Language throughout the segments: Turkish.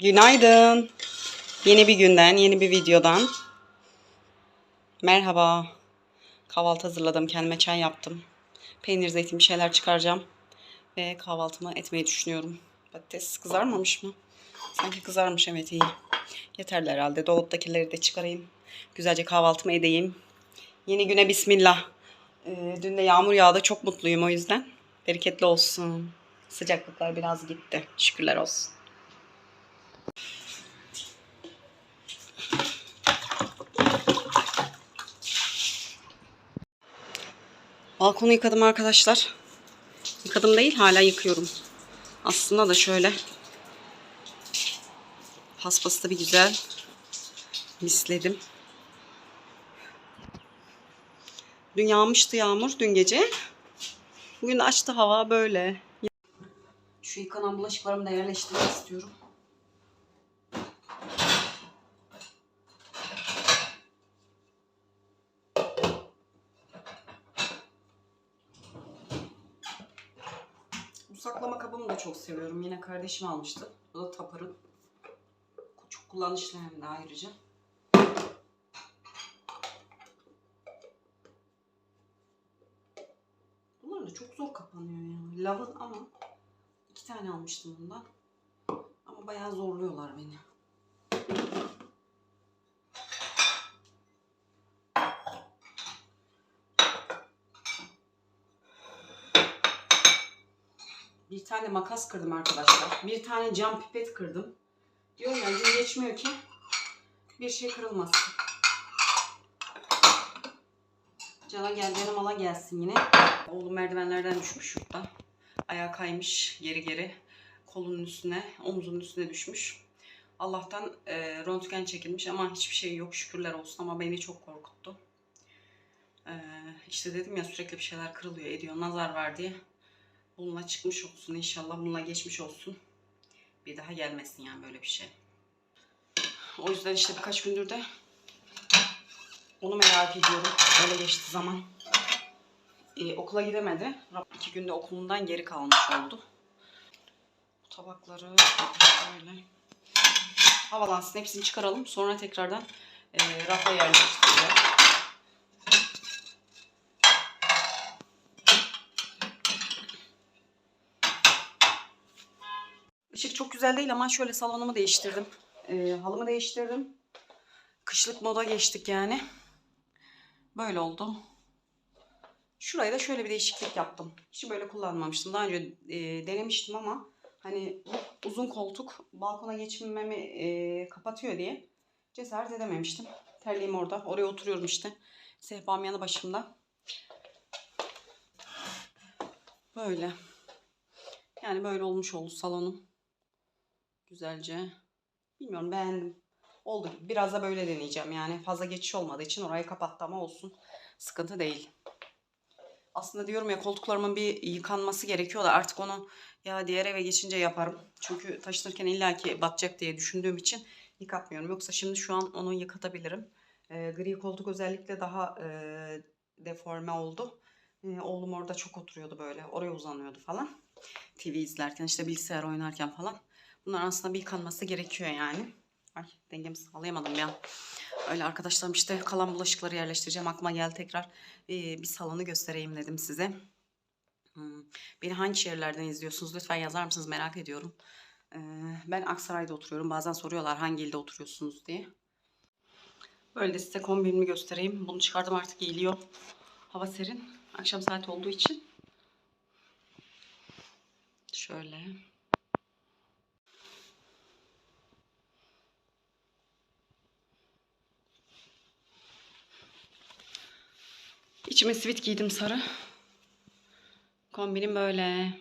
Günaydın. Yeni bir günden, yeni bir videodan. Merhaba. Kahvaltı hazırladım. Kendime çay yaptım. Peynir, zeytin bir şeyler çıkaracağım. Ve kahvaltımı etmeyi düşünüyorum. Patates kızarmamış mı? Sanki kızarmış evet iyi. Yeterli herhalde. Dolaptakileri de çıkarayım. Güzelce kahvaltımı edeyim. Yeni güne bismillah. Ee, dün de yağmur yağdı. Çok mutluyum o yüzden. Bereketli olsun. Sıcaklıklar biraz gitti. Şükürler olsun. Balkonu yıkadım arkadaşlar. Yıkadım değil hala yıkıyorum. Aslında da şöyle paspası da bir güzel misledim. Dün yağmıştı yağmur dün gece. Bugün açtı hava böyle. Şu yıkanan bulaşıklarımı da yerleştirmek istiyorum. Bu saklama kabımı da çok seviyorum. Yine kardeşim almıştı. Bu da Tapar'ın. Çok kullanışlı hem de ayrıca. Bunlar da çok zor kapanıyor ya. Lavın ama iki tane almıştım bundan. Ama bayağı zorluyorlar beni. Bir tane makas kırdım arkadaşlar. Bir tane cam pipet kırdım. Diyorum ya gün geçmiyor ki bir şey kırılmasın. Cana gel canım ala gelsin yine. Oğlum merdivenlerden düşmüş şurada. Ayağı kaymış geri geri. Kolunun üstüne, omzunun üstüne düşmüş. Allah'tan e, röntgen çekilmiş ama hiçbir şey yok şükürler olsun ama beni çok korkuttu. E, işte dedim ya sürekli bir şeyler kırılıyor ediyor nazar var diye. Bununla çıkmış olsun inşallah bununla geçmiş olsun. Bir daha gelmesin yani böyle bir şey. O yüzden işte birkaç gündür de onu merak ediyorum. Öyle geçti zaman. Ee, okula gidemedi. İki günde okulundan geri kalmış oldu. Bu tabakları böyle havalansın. Hepsini çıkaralım. Sonra tekrardan e, rafa yerleştireceğim. Işık çok güzel değil ama şöyle salonumu değiştirdim. Ee, halımı değiştirdim. Kışlık moda geçtik yani. Böyle oldu. Şuraya da şöyle bir değişiklik yaptım. Hiç böyle kullanmamıştım. Daha önce e, denemiştim ama hani uzun koltuk balkona geçmemi e, kapatıyor diye cesaret edememiştim. Terliğim orada. Oraya oturuyorum işte. Sehpam yanı başımda. Böyle. Yani böyle olmuş oldu salonum. Güzelce. Bilmiyorum beğendim. Oldu. Biraz da böyle deneyeceğim yani. Fazla geçiş olmadığı için orayı kapattı ama olsun. Sıkıntı değil. Aslında diyorum ya koltuklarımın bir yıkanması gerekiyor da artık onu ya diğer eve geçince yaparım. Çünkü taşınırken illaki batacak diye düşündüğüm için yıkatmıyorum. Yoksa şimdi şu an onu yıkatabilirim. Ee, gri koltuk özellikle daha e, deforme oldu. Ee, oğlum orada çok oturuyordu böyle. Oraya uzanıyordu falan. TV izlerken işte bilgisayar oynarken falan. Bunlar aslında bir yıkanması gerekiyor yani. Ay dengemi sağlayamadım ya. Öyle arkadaşlarım işte kalan bulaşıkları yerleştireceğim. Aklıma geldi tekrar bir, bir salonu göstereyim dedim size. Hmm. Beni hangi şehirlerden izliyorsunuz? Lütfen yazar mısınız? Merak ediyorum. Ee, ben Aksaray'da oturuyorum. Bazen soruyorlar hangi ilde oturuyorsunuz diye. Böyle de size kombinimi göstereyim. Bunu çıkardım artık giyiliyor. Hava serin. Akşam saati olduğu için. Şöyle. İçime sivit giydim sarı. Kombinim böyle.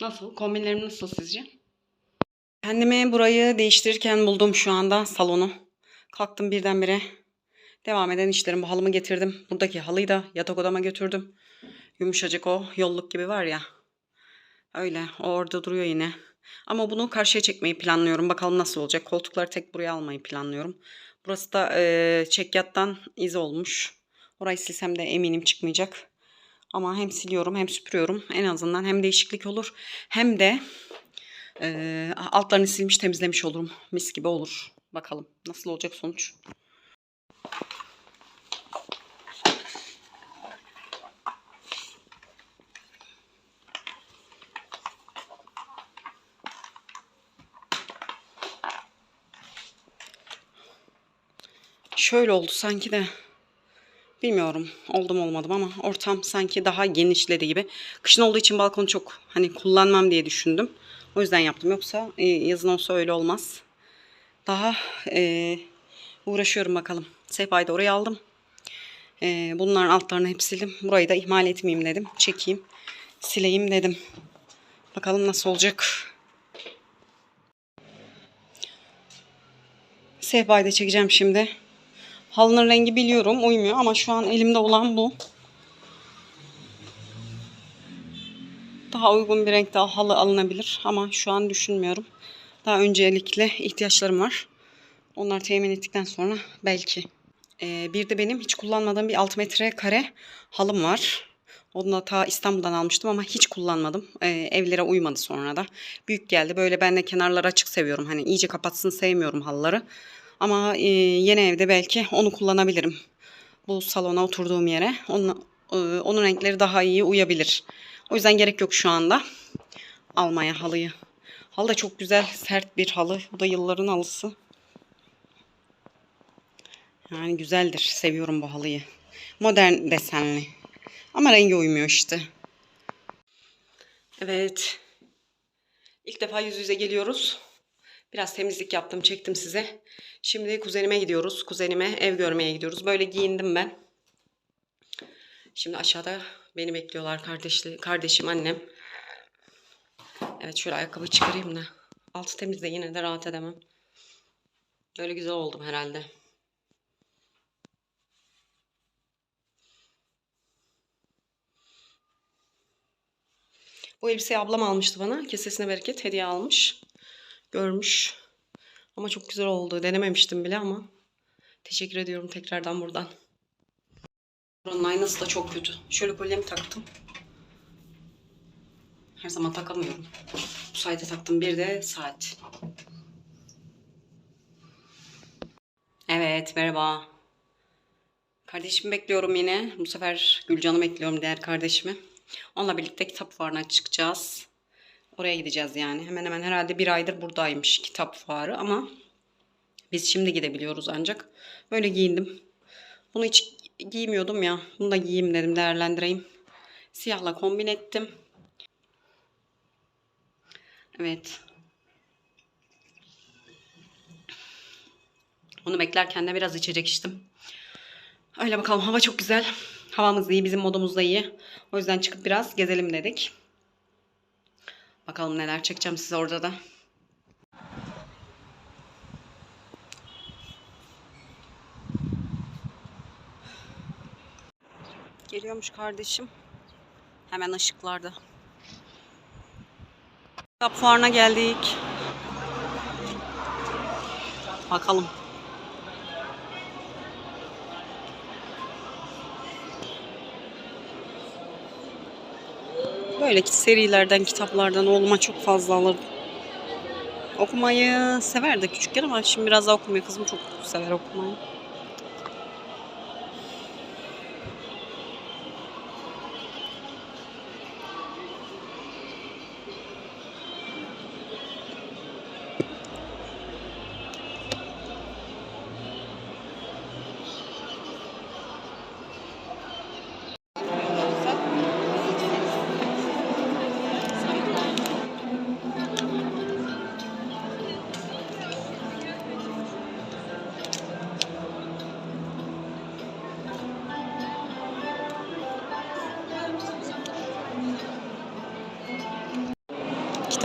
Nasıl? Kombinlerim nasıl sizce? Kendimi burayı değiştirirken buldum şu anda salonu. Kalktım birdenbire. Devam eden işlerim. Bu halımı getirdim. Buradaki halıyı da yatak odama götürdüm. Yumuşacık o yolluk gibi var ya. Öyle. O orada duruyor yine. Ama bunu karşıya çekmeyi planlıyorum. Bakalım nasıl olacak. Koltukları tek buraya almayı planlıyorum. Burası da e, çekyattan iz olmuş. Orayı silsem de eminim çıkmayacak. Ama hem siliyorum hem süpürüyorum. En azından hem değişiklik olur hem de Ee, altlarını silmiş temizlemiş olurum. Mis gibi olur. Bakalım nasıl olacak sonuç. Şöyle oldu sanki de bilmiyorum oldum olmadım ama ortam sanki daha genişledi gibi. Kışın olduğu için balkonu çok hani kullanmam diye düşündüm. O yüzden yaptım. Yoksa e, yazın olsa öyle olmaz. Daha e, uğraşıyorum bakalım. Sehpayı da oraya aldım. E, bunların altlarını hep sildim. Burayı da ihmal etmeyeyim dedim. Çekeyim. Sileyim dedim. Bakalım nasıl olacak. Sehpayı da çekeceğim şimdi. Halının rengi biliyorum uymuyor ama şu an elimde olan bu. Daha uygun bir renkte halı alınabilir ama şu an düşünmüyorum. Daha öncelikle ihtiyaçlarım var. Onları temin ettikten sonra belki. Ee, bir de benim hiç kullanmadığım bir 6 metre kare halım var. Onu da ta İstanbul'dan almıştım ama hiç kullanmadım. Ee, evlere uymadı sonra da. Büyük geldi. Böyle ben de kenarları açık seviyorum. Hani iyice kapatsın sevmiyorum halıları. Ama e, yeni evde belki onu kullanabilirim. Bu salona oturduğum yere. Onun, e, onun renkleri daha iyi uyabilir. O yüzden gerek yok şu anda almaya halıyı. Halı da çok güzel, sert bir halı. Bu da yılların halısı. Yani güzeldir. Seviyorum bu halıyı. Modern desenli. Ama rengi uymuyor işte. Evet. İlk defa yüz yüze geliyoruz. Biraz temizlik yaptım, çektim size. Şimdi kuzenime gidiyoruz. Kuzenime ev görmeye gidiyoruz. Böyle giyindim ben. Şimdi aşağıda beni bekliyorlar kardeşli, kardeşim, annem. Evet şöyle ayakkabı çıkarayım da. Altı temiz de yine de rahat edemem. Böyle güzel oldum herhalde. Bu elbiseyi ablam almıştı bana. Kesesine bereket hediye almış. Görmüş. Ama çok güzel oldu. Denememiştim bile ama. Teşekkür ediyorum tekrardan buradan. Buranın aynası da çok kötü. Şöyle kolyemi taktım. Her zaman takamıyorum. Bu saate taktım. Bir de saat. Evet merhaba. Kardeşimi bekliyorum yine. Bu sefer Gülcan'ı bekliyorum diğer kardeşimi. Onunla birlikte kitap fuarına çıkacağız. Oraya gideceğiz yani. Hemen hemen herhalde bir aydır buradaymış kitap fuarı ama biz şimdi gidebiliyoruz ancak. Böyle giyindim. Bunu hiç giymiyordum ya. Bunu da giyeyim dedim değerlendireyim. Siyahla kombin ettim. Evet. Onu beklerken de biraz içecek içtim. Öyle bakalım hava çok güzel. Havamız iyi, bizim modumuz da iyi. O yüzden çıkıp biraz gezelim dedik. Bakalım neler çekeceğim size orada da. Geliyormuş kardeşim. Hemen ışıklarda. Kitap fuarına geldik. Bakalım. Böyle ki serilerden, kitaplardan oğluma çok fazla alırdım. Okumayı severdi küçükken ama şimdi biraz daha okumuyor. Kızım çok sever okumayı.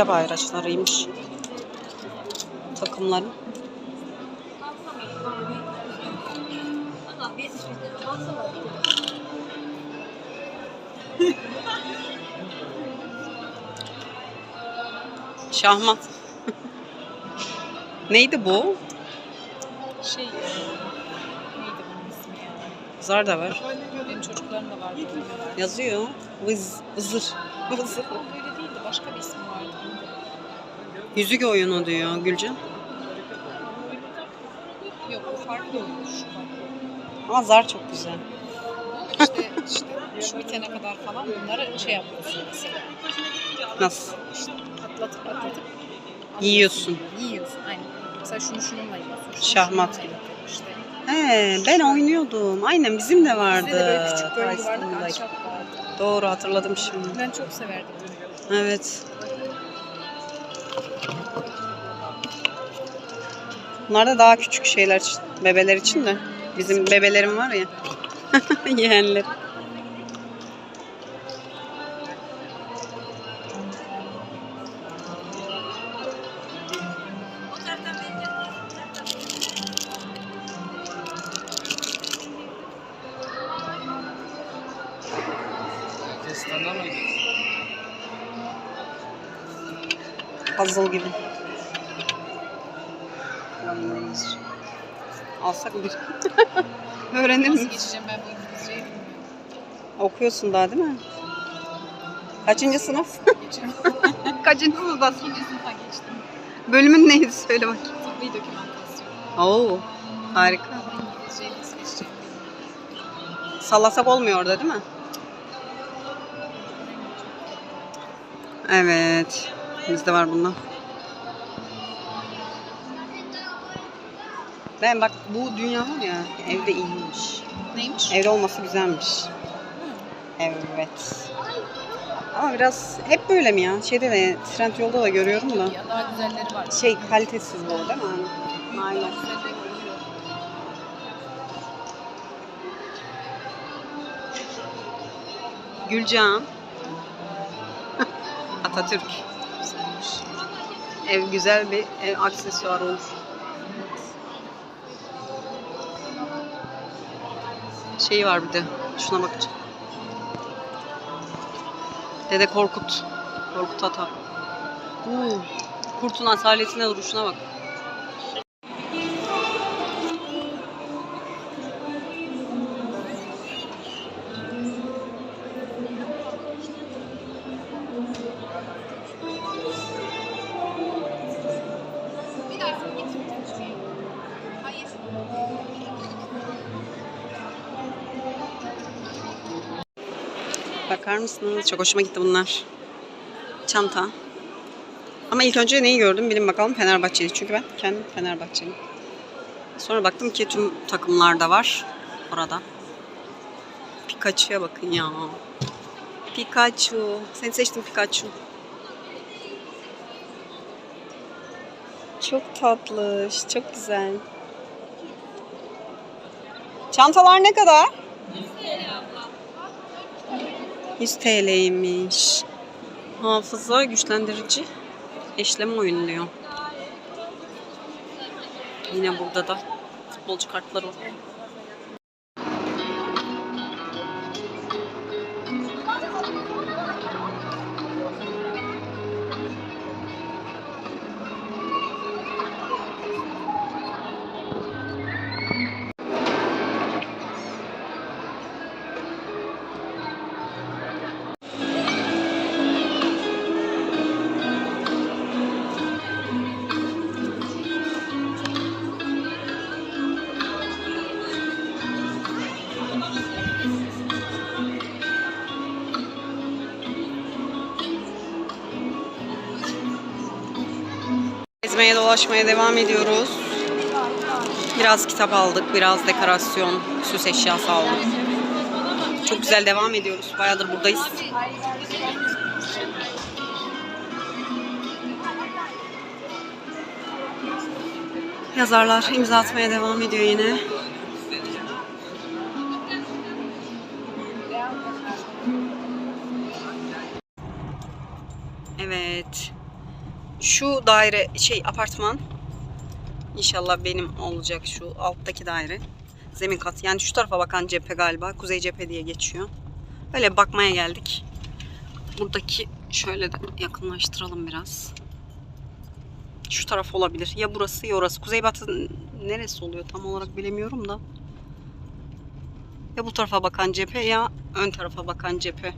Kitap ayraçlarıymış. Takımları. Şahmat. Neydi bu? Şey, neydi bunun ismi ya? Zar da var. Benim çocuklarım da bilmiyorum. Yazıyor. Vız, vızır. Vızır. O böyle değildi, başka bir ismi. Yüzük oyunu diyor Gülcan. Yok bu farklı. Farklı. Ama zar çok güzel. İşte, işte şu bitene kadar falan bunları şey yapıyorsun mesela. Nasıl? İşte atlatıp atlatıp Yiyorsun. Yiyorsun aynen. Mesela şunu şununla yiyorsun. şunu Şahmat şununla yiyorsun İşte. He, ben oynuyordum. Aynen bizim de vardı. Bizde de böyle küçük ahşap vardı. Doğru hatırladım şimdi. Ben çok severdim. Evet. Bunlar da daha küçük şeyler bebeler için de. Bizim bebelerim var ya. Yeğenler. Okuyorsun daha değil mi? Kaçıncı sınıf? Kaçıncı sınıftasın? İkinci sınıfa geçtim. Bölümün neydi söyle bakayım. Tıbbi dokümantasyon. Oo, harika. Bilmiyorum. Sallasak olmuyor orada değil mi? Evet. Bizde var bunlar. Ben bak bu dünya var ya evde iyiymiş. Neymiş? Evde olması güzelmiş. Evet. Ama biraz hep böyle mi ya? Şeyde de trend yolda da görüyorum da. Ya daha güzelleri var. Şey kalitesiz bu değil mi? Aynen. Gülcan. Atatürk. Güzelmiş. Ev güzel bir ev aksesuar olur. Şeyi var bir de. Şuna bakacağım. Dede Korkut. Korkut Ata. Uuu. Kurtun asaletine duruşuna bak. Mısınız? Çok hoşuma gitti bunlar. Çanta. Ama ilk önce neyi gördüm bilin bakalım Fenerbahçeli. Çünkü ben kendim Fenerbahçeliyim. Sonra baktım ki tüm takımlarda var orada. Pikachu'ya bakın ya. Pikachu. Seni seçtim Pikachu. Çok tatlı, çok güzel. Çantalar ne kadar? 100 TL'ymiş. Hafıza güçlendirici eşleme oyunu diyor. Yine burada da futbolcu kartları var. Gezmeye dolaşmaya devam ediyoruz. Biraz kitap aldık, biraz dekorasyon, süs eşyası aldık. Çok güzel devam ediyoruz. Bayağıdır buradayız. Yazarlar imza atmaya devam ediyor yine. Evet. Şu daire şey apartman İnşallah benim olacak şu alttaki daire. Zemin kat. Yani şu tarafa bakan cephe galiba. Kuzey cephe diye geçiyor. Öyle bakmaya geldik. Buradaki şöyle de yakınlaştıralım biraz. Şu taraf olabilir. Ya burası ya orası. Kuzeybatı neresi oluyor tam olarak bilemiyorum da. Ya bu tarafa bakan cephe ya ön tarafa bakan cephe.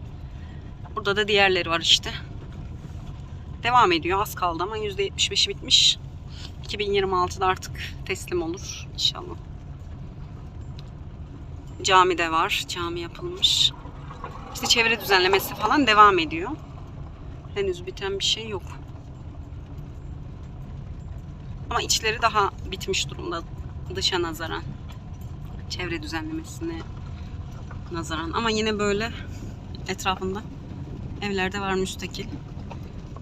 Burada da diğerleri var işte. Devam ediyor. Az kaldı ama %75'i bitmiş. 2026'da artık teslim olur inşallah. Cami de var. Cami yapılmış. İşte çevre düzenlemesi falan devam ediyor. Henüz biten bir şey yok. Ama içleri daha bitmiş durumda dışa nazaran. Çevre düzenlemesine nazaran. Ama yine böyle etrafında evlerde var müstakil.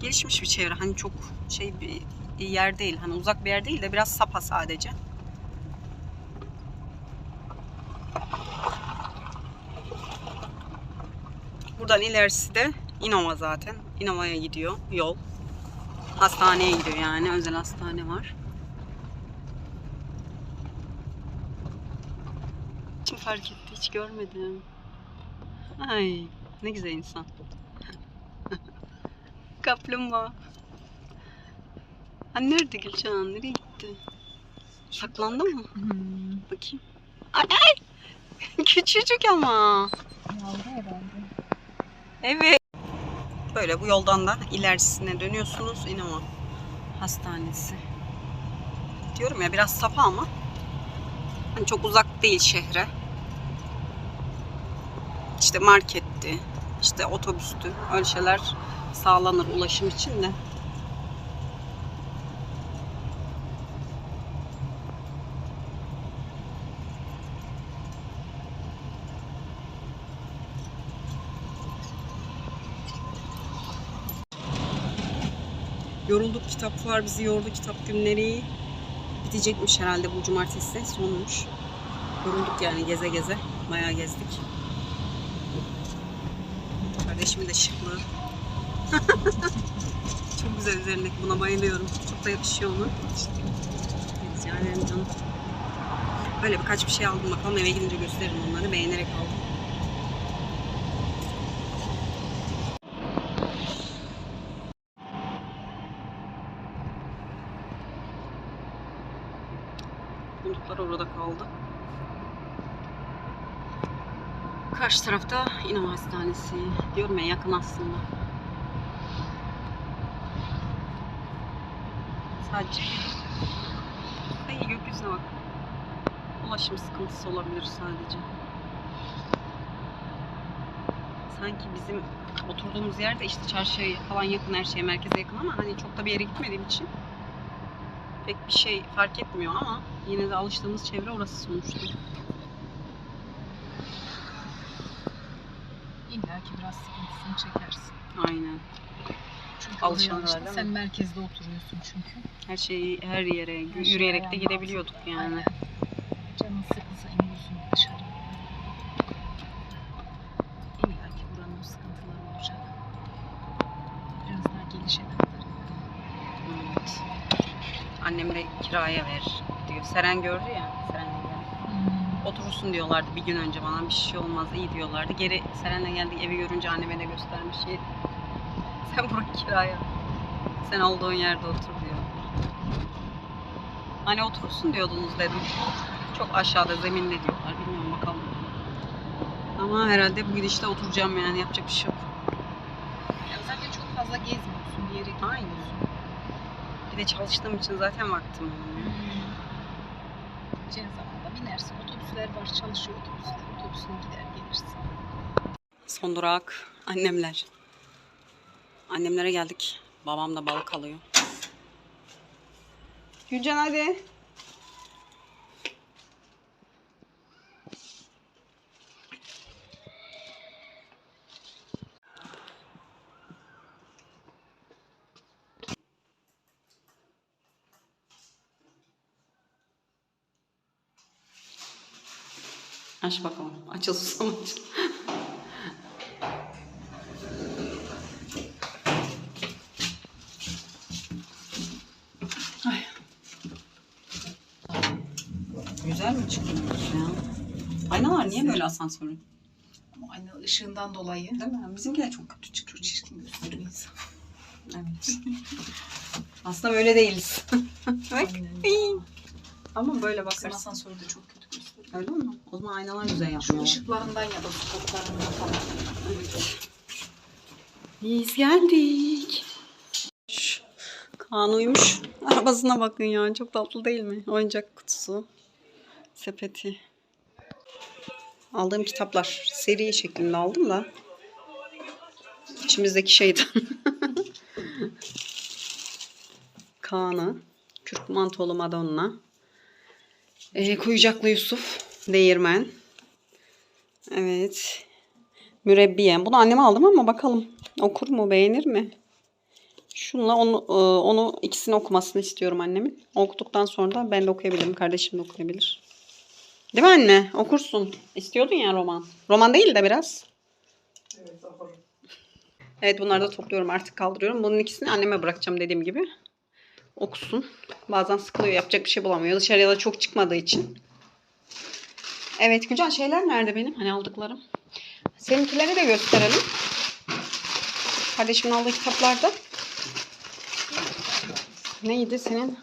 Gelişmiş bir çevre. Hani çok şey bir yer değil. Hani uzak bir yer değil de biraz sapa sadece. Buradan ilerisi de İnova zaten. İnova'ya gidiyor yol. Hastaneye gidiyor yani. Özel hastane var. Kim fark etti hiç görmedim. Ay ne güzel insan. Kaplumbağa. Ha nerede Gülcan? Nereye gitti? Saklandı mı? Bakayım. Ay ay! Küçücük ama. Evet. Böyle bu yoldan da ilerisine dönüyorsunuz. İnoma Hastanesi. Diyorum ya biraz sapa ama hani çok uzak değil şehre. İşte marketti, işte otobüstü, öyle şeyler sağlanır ulaşım için de. Yorulduk kitap fuar bizi yordu kitap günleri. Bitecekmiş herhalde bu cumartesi sonmuş. Yorulduk yani geze geze. Bayağı gezdik. Kardeşimin de şıklığı. Çok güzel üzerindeki buna bayılıyorum. Çok da yakışıyor ona. Rica ederim canım. Böyle birkaç bir şey aldım bakalım eve gidince gösteririm onları. Beğenerek aldım. Bulduklar orada kaldı. Karşı tarafta İnam Hastanesi. Ya yakın aslında. Sadece Ay gökyüzüne bak. Ulaşım sıkıntısı olabilir sadece. Sanki bizim oturduğumuz yerde işte çarşıya falan yakın her şeye merkeze yakın ama hani çok da bir yere gitmediğim için pek bir şey fark etmiyor ama yine de alıştığımız çevre orası sonuçta. İlla ki biraz sıkıntısını çekersin. Aynen. Çünkü Alışanlar işte sen merkezde oturuyorsun çünkü. Her şeyi her yere Her şey yürüyerek de gidebiliyorduk yani. Aynen. Canın sıkılsa iniyorsun dışarı. İlla ki buranın sıkıntıları olacak. Biraz daha gelişene kadar. Evet. Annem de kiraya ver diyor. Seren gördü ya. Geldi. Hmm. Oturursun diyorlardı bir gün önce bana. Bir şey olmaz iyi diyorlardı. Geri Seren'le geldik evi görünce anneme de göstermiş. "Ye, Sen burayı kiraya. Sen olduğun yerde otur diyor. Hani oturursun diyordunuz dedim. Çok aşağıda zeminde diyorlar. Bilmiyorum bakalım. Ama herhalde bu gidişte oturacağım yani yapacak bir şey yok. Ya zaten çok fazla gezmiyorsun bir yere gitmiyorsun. Bir de çalıştığım için zaten vaktim olmuyor. Gideceğin zaman da binersin. Otobüsler var çalışıyor otobüsler. Otobüsüne gider gelirsin. Son durak annemler. Annemlere geldik. Babam da balık alıyor. Gülcan hadi. Aç bakalım. Açıl susam açıl. Güzel mi çıkıyormuş ya? Aynalar niye böyle asansörün? Ama aynı ışığından dolayı Değil mi? Bizimki de çok kötü çıkıyor. çirkin gösteriyor insan. Evet. Aslında böyle değiliz. Bak. Ama böyle Bizim bakarsın. asansörde çok kötü gösteriyor. Öyle mi? O zaman aynalar güzel Şu yapmıyorlar. ışıklarından ya da spotlarından falan. Evet. Biz geldik. Kaan uyumuş. Arabasına bakın ya. Çok tatlı değil mi? Oyuncak kutusu. Sepeti. Aldığım kitaplar. Seri şeklinde aldım da. İçimizdeki şeyden. Kaan'a. Kürk mantolu Madonna. Ee, Kuyucaklı Yusuf. Değirmen. Evet. Mürebbiye. Bunu anneme aldım ama bakalım. Okur mu? Beğenir mi? Şunla onu, e, onu ikisini okumasını istiyorum annemin. Okuduktan sonra da ben de okuyabilirim. Kardeşim de okuyabilir. Değil mi anne? Okursun. İstiyordun ya roman. Roman değil de biraz. Evet bunları da topluyorum artık kaldırıyorum. Bunun ikisini anneme bırakacağım dediğim gibi. Okusun. Bazen sıkılıyor yapacak bir şey bulamıyor. Dışarıya da çok çıkmadığı için. Evet Gülcan şeyler nerede benim? Hani aldıklarım. Seninkileri de gösterelim. Kardeşimin aldığı kitaplarda. Neydi senin?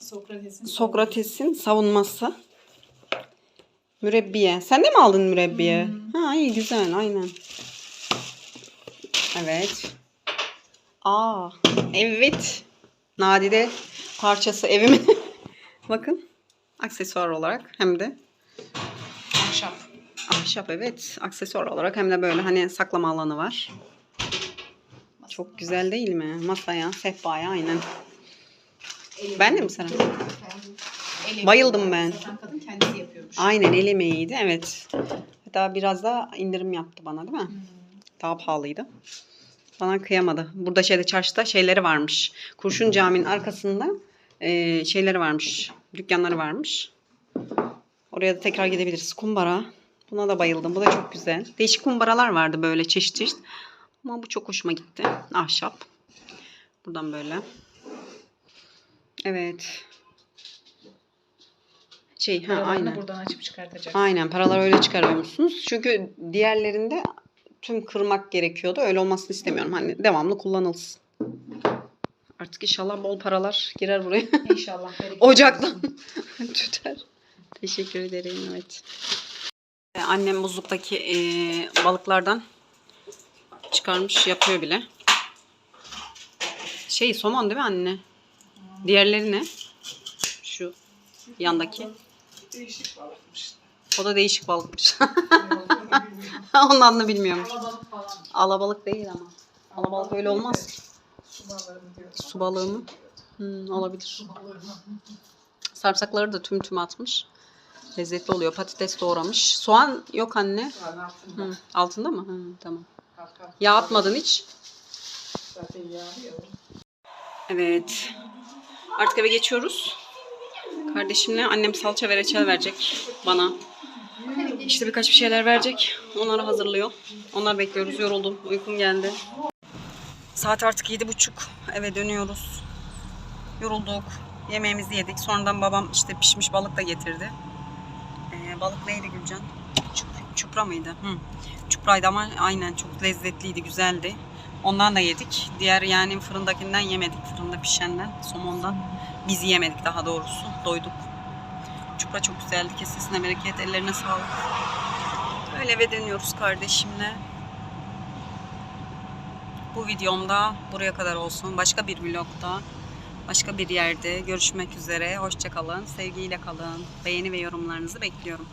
Sokrates'in Sokrates'in savunması. Mürebbiye. Sen de mi aldın mürebbiye? Ha iyi güzel aynen. Evet. Aa evet. Nadide parçası evimin. Bakın. Aksesuar olarak hem de ahşap. ahşap evet. Aksesuar olarak hem de böyle hani saklama alanı var. Çok güzel değil mi? Masaya, sehpaya aynen. Ben de mi sana? El Bayıldım ben. Kadın kendisi yapıyormuş. Aynen el emeğiydi evet. Hatta biraz da indirim yaptı bana değil mi? Daha pahalıydı. Bana kıyamadı. Burada şeyde çarşıda şeyleri varmış. Kurşun Camii'nin arkasında e, şeyleri varmış. Dükkanları varmış. Oraya da tekrar gidebiliriz. Kumbara. Buna da bayıldım. Bu da çok güzel. Değişik kumbaralar vardı böyle çeşit çeşit. Ama bu çok hoşuma gitti. Ahşap. Buradan böyle. Evet. Şey ha aynen. buradan açıp çıkartacak. Aynen paralar öyle çıkarıyormuşsunuz. Çünkü diğerlerinde tüm kırmak gerekiyordu. Öyle olmasını istemiyorum. Hani devamlı kullanılsın. Artık inşallah bol paralar girer buraya. İnşallah. Ocaktan tüter. Teşekkür ederim. Evet. Ee, Annem buzluktaki eee, balıklardan çıkarmış yapıyor bile. Şey somon değil mi anne? Diğerleri ne? Şu yandaki. Değişik balıkmış. O da değişik balıkmış. Onun adını bilmiyorum. Alabalık falan. Alabalık değil ama. Alabalık öyle olmaz. Su balığını diyor. Su balığı mı? Hmm, olabilir. Sarımsakları da tüm tüm atmış. Lezzetli oluyor. Patates doğramış. Soğan yok anne. Şu an altında. Hı, altında mı? Hı, tamam. Yağ atmadın hiç. Zaten yağlı ya. Evet. Artık eve geçiyoruz. Kardeşimle annem salça ve reçel verecek bana. İşte birkaç bir şeyler verecek. Onları hazırlıyor. Onları bekliyoruz. Yoruldum. Uykum geldi. Saat artık yedi buçuk. Eve dönüyoruz. Yorulduk. Yemeğimizi yedik. Sonradan babam işte pişmiş balık da getirdi. Ee, balık neydi Gülcan? Çup- çupra mıydı? Hı. Çupraydı ama aynen çok lezzetliydi, güzeldi. Ondan da yedik. Diğer yani fırındakinden yemedik. Fırında pişenden, somondan. Biz yemedik daha doğrusu. Doyduk. Çupra çok güzeldi. Kesesine bereket, ellerine sağlık. Öyle eve dönüyoruz kardeşimle. Bu videomda buraya kadar olsun. Başka bir vlogda, başka bir yerde görüşmek üzere. Hoşçakalın. Sevgiyle kalın. Beğeni ve yorumlarınızı bekliyorum.